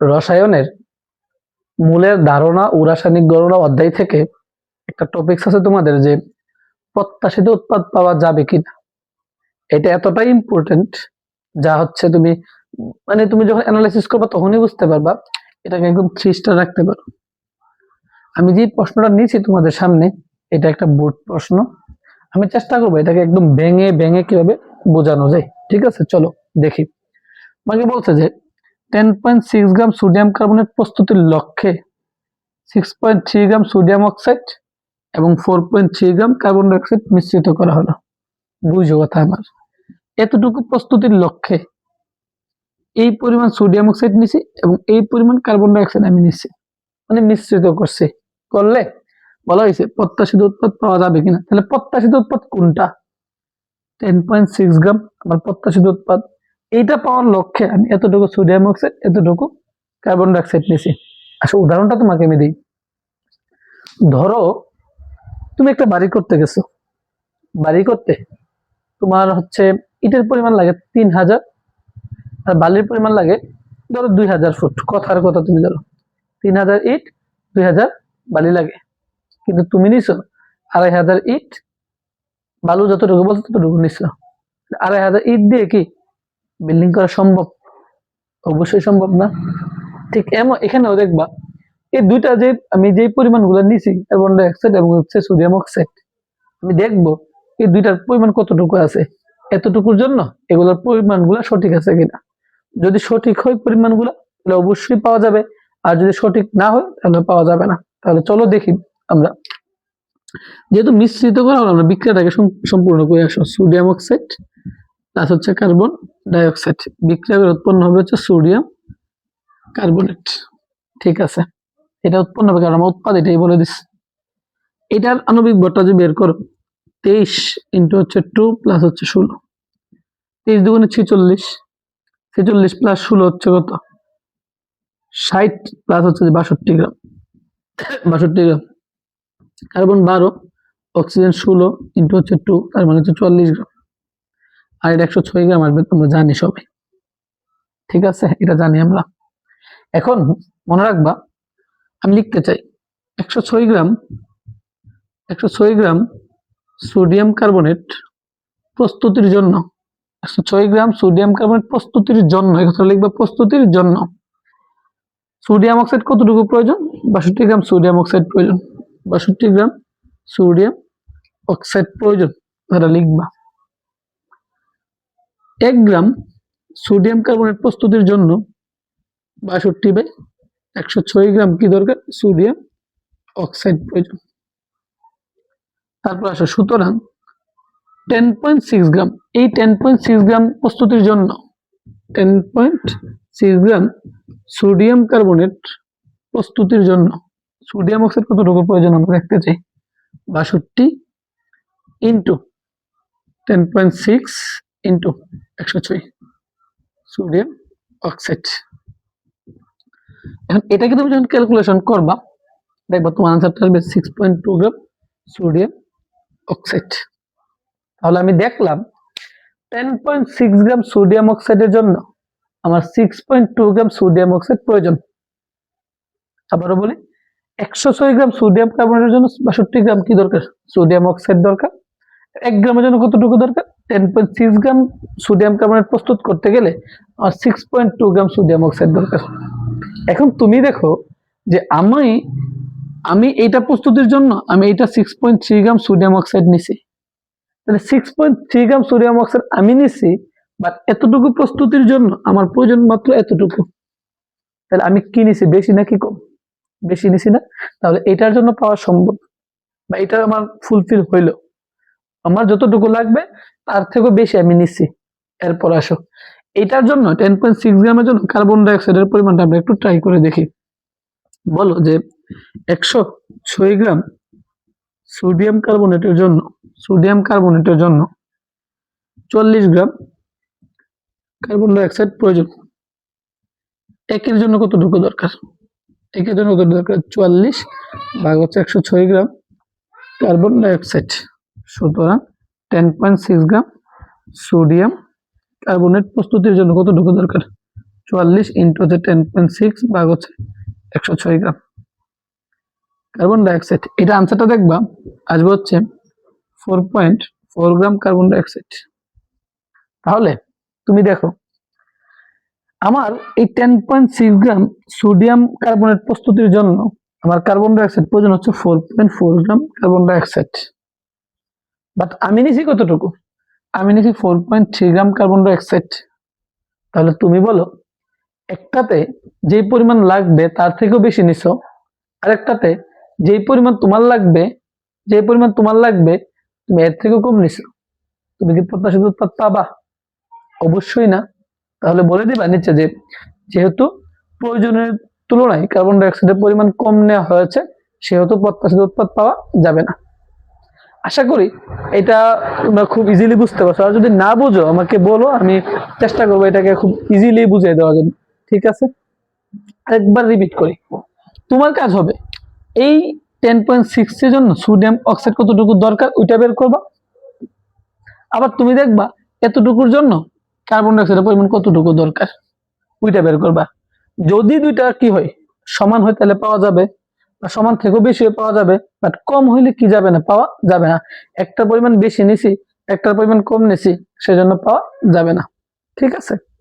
রসায়নের মূলের ধারণা ও রাসায়নিক গণনা অধ্যায় থেকে একটা টপিকস আছে তোমাদের যে প্রত্যাশিত উৎপাদ পাওয়া যাবে কিনা। এটা এতটাই ইম্পর্টেন্ট যা হচ্ছে তুমি মানে তুমি যখন অ্যানালাইসিস করবে তখনই বুঝতে পারবা, এটাকে একদম থ্রি স্টার রাখতে পারো। আমি যে প্রশ্নটা নিয়েছি তোমাদের সামনে, এটা একটা বোর্ড প্রশ্ন। আমি চেষ্টা করব এটাকে একদম ভেঙে ভেঙে কীভাবে বোঝানো যায়। ঠিক আছে, চলো দেখি। আমাকে বলছে যে ten point six gram sodium carbonate প্রস্তুতির লক্ষ্যে six point three gram sodium oxide এবং four point three gram carbon dioxide মিশ্রিত করা হলো। বুঝো কথা আমার। এতটুকু প্রস্তুতির লক্ষ্যে এই পরিমাণ সোডিয়াম অক্সাইড নিছি এবং এই পরিমাণ কার্বন ডাইঅক্সাইড আমি নিচ্ছি মানে মিশ্রিত করছি। করলে বলা হয়েছে প্রত্যাশিত উৎপাদ পাওয়া যাবে কিনা? তাহলে প্রত্যাশিত উৎপাদ কোনটা? টেন পয়েন্ট সিক্স গ্রাম আমার প্রত্যাশিত উৎপাদ এইটা পাওয়ার লক্ষ্যে আমি এতটুকু সোডিয়াম অক্সাইড, এতটুকু কার্বন ডাইঅক্সাইড নিয়েছি। আচ্ছা উদাহরণটা তোমাকে আমি দিই। ধরো, তুমি একটা বাড়ি করতে গেছো। বাড়ি করতে তোমার হচ্ছে ইটের পরিমাণ লাগে তিন হাজার, আর বালির পরিমাণ লাগে ধরো দুই হাজার ফুট। কথার কথা তুমি ধরো। তিন হাজার ইট, দুই হাজার বালি লাগে। কিন্তু তুমি নিছো আড়াই হাজার ইট, বালু যতটুকু বলছো ততটুকু নিছো। আড়াই হাজার ইট দিয়ে কি বিল্ডিং করা সম্ভব? অবশ্যই সম্ভব না। ঠিক এমন এখানেও দেখবা, এই দুইটা যে আমি যে পরিমাণগুলো নিছি কার্বন ডাইঅক্সাইড এবং হচ্ছে সোডিয়াম অক্সাইড আমি দেখব এই দুইটার পরিমাণ কতটুকু আছে, এতটুকুর জন্য এগুলোর পরিমাণগুলো সঠিক আছে কিনা। যদি সঠিক হয় পরিমাণগুলো, তাহলে অবশ্যই পাওয়া যাবে, আর যদি সঠিক না হয়, তাহলে পাওয়া যাবে না। তাহলে চলো দেখি আমরা। যেহেতু মিশ্রিত করা হলো আমরা বিক্রিয়াটাকে সম্পূর্ণ করে আসো। সোডিয়াম অক্সাইড প্লাস হচ্ছে কার্বন ডাইঅক্সাইড বিক্রিয়া করে উৎপন্ন হবে হচ্ছে সোডিয়াম কার্বনেট ঠিক আছে? এটা উৎপন্ন হবে কারণ আমার উৎপাদ এটাই বলে দিস এটার আণবিক ভরটা যদি বের করো, তেইশ ইন্টু হচ্ছে টু প্লাস হচ্ছে ষোলো। তেইশ দুগুণে ছেচল্লিশ। ছেচল্লিশ প্লাস ষোলো হচ্ছে কত? ষাট প্লাস হচ্ছে যে বাষট্টি গ্রাম। বাষট্টি গ্রাম। কার্বন বারো, অক্সিজেন ষোলো ইন্টু হচ্ছে টু তার মানে হচ্ছে চুয়াল্লিশ গ্রাম। আর এটা একশো ছয় গ্রাম আসবে, তোমরা জানি সবাই। ঠিক আছে? এটা জানি আমরা। এখন মনে রাখবা, আমি লিখতে চাই, একশো ছয় গ্রাম, একশো ছয় গ্রাম সোডিয়াম কার্বনেট প্রস্তুতির জন্য, একশো ছয় গ্রাম সোডিয়াম কার্বনেট প্রস্তুতির জন্য এখানে লিখবা, প্রস্তুতির জন্য। সোডিয়াম অক্সাইড কতটুকু প্রয়োজন? বাষট্টি গ্রাম সোডিয়াম অক্সাইড প্রয়োজন। বাষট্টি গ্রাম সোডিয়াম অক্সাইড প্রয়োজন। এটা লিখবা। এক গ্রাম সোডিয়াম কার্বনেট প্রস্তুতির জন্য বাষট্টি বাই একশো ছয় গ্রাম কি দরকার? সোডিয়াম অক্সাইড প্রয়োজন। তারপর আসো সুতরাং টেন পয়েন্ট সিক্স গ্রাম। এই টেন পয়েন্ট সিক্স গ্রাম প্রস্তুতির জন্য ten point six gram sodium carbonate প্রস্তুতির জন্য সোডিয়াম অক্সাইড কতটুকু প্রয়োজন? আমরা দেখতে চাই। বাষট্টি into ten point six into একশো ছয় সোডিয়াম অক্সাইড এখন এটাকে তুমি যখন ক্যালকুলেশন করবা, দেখবা তোমার আনসারটা আসবে six point two gram sodium oxide তাহলে আমি দেখলাম ten point six gram sodium অক্সাইডের জন্য আমার six point two gram sodium oxide প্রয়োজন। আবারও বলি, একশো ছয় গ্রাম সোডিয়াম কার্বনেটের জন্য বাষট্টি গ্রাম কি দরকার? সোডিয়াম অক্সাইড দরকার। এক গ্রামের জন্য কতটুকু দরকার? Ten point six gram sodium carbonate প্রস্তুত করতে গেলে আমার six point two gram sodium oxide দরকার। এখন তুমি দেখো যে আমি আমি এইটা প্রস্তুতির জন্য, আমি এইটা six point three gram sodium oxide নিছি। তাহলে six point three gram sodium oxide আমি নিছি বাট এতটুকু প্রস্তুতির জন্য আমার প্রয়োজন মাত্র এতটুকু। তাহলে আমি কি নিছি, বেশি নাকি কম? বেশি নিছি না। তাহলে এটার জন্য পাওয়া সম্ভব। বা এটা আমার ফুলফিল হইল। আমার যতটুকু লাগবে, তার থেকেও বেশি আমি নিচ্ছি। এরপর আসো। এটার জন্য টেন পয়েন্ট সিক্স গ্রামের জন্য কার্বন ডাইঅক্সাইডের পরিমাণটা আমরা একটু ট্রাই করে দেখি। বলো যে একশো ছয় গ্রাম সোডিয়াম কার্বনেটের জন্য সোডিয়াম কার্বনেটের জন্য চল্লিশ গ্রাম কার্বন ডাইঅক্সাইড প্রয়োজন। একের জন্য কতটুকু দরকার? একের জন্য কত দরকার? চুয়াল্লিশ ভাগ হচ্ছে একশো ছয় গ্রাম কার্বন ডাইঅক্সাইড সুতরাং ten point six gram sodium carbonate প্রস্তুতির জন্য কতটুকু দরকার? চুয়াল্লিশ ইন্টু হচ্ছে টেন পয়েন্ট সিক্স ভাগ হচ্ছে একশো ছয় গ্রাম কার্বন ডাইঅক্সাইড এটা আনসারটা দেখবা, আসবে হচ্ছে four point four gram carbon dioxide তাহলে তুমি দেখো, আমার এই ten point six gram sodium carbonate প্রস্তুতির জন্য আমার কার্বন ডাইঅক্সাইড প্রয়োজন হচ্ছে four point four gram carbon dioxide but আমি নিছি কতটুকু? আমি নিছি four point three gram carbon dioxide তাহলে তুমি বলো, একটাতে যে পরিমাণ লাগবে তার থেকেও বেশি নিছো, আরেকটাতে যেই পরিমাণ তোমার লাগবে যে পরিমাণ তোমার লাগবে, তুমি এর থেকেও কম নিছো। তুমি কি প্রত্যাশিত উৎপাদ পাবা? অবশ্যই না। তাহলে বলে দিবা নিচে যে, যেহেতু প্রয়োজনের তুলনায় কার্বন ডাইঅক্সাইডের পরিমাণ কম নেওয়া হয়েছে, সেহেতু প্রত্যাশিত উৎপাদ পাওয়া যাবে না। আশা করি এটা তোমরা খুব ইজিলি বুঝতে পারছ। আর যদি না বুঝো, আমাকে বলো, আমি চেষ্টা করব এটাকে খুব ইজিলি বুঝিয়ে দেওয়ার জন্য। ঠিক আছে? আরেকবার রিপিট করি। তোমার কাজ হবে এই টেন পয়েন্ট সিক্স এর জন্য সোডিয়াম অক্সাইড কতটুকু দরকার, ওইটা বের করবা। আবার তুমি দেখবা, এতটুকুর জন্য কার্বন ডাইঅক্সাইডের পরিমাণ কতটুকু দরকার, ওইটা বের করবা। যদি দুইটা কি হয়, সমান হয়, তাহলে পাওয়া যাবে সমান থেকেও বেশি পাওয়া যাবে বাট কম হইলে কি যাবে না? পাওয়া যাবে না। একটা পরিমাণ বেশি নিছি, একটার পরিমাণ কম নিছি, সেজন্য পাওয়া যাবে না। ঠিক আছে?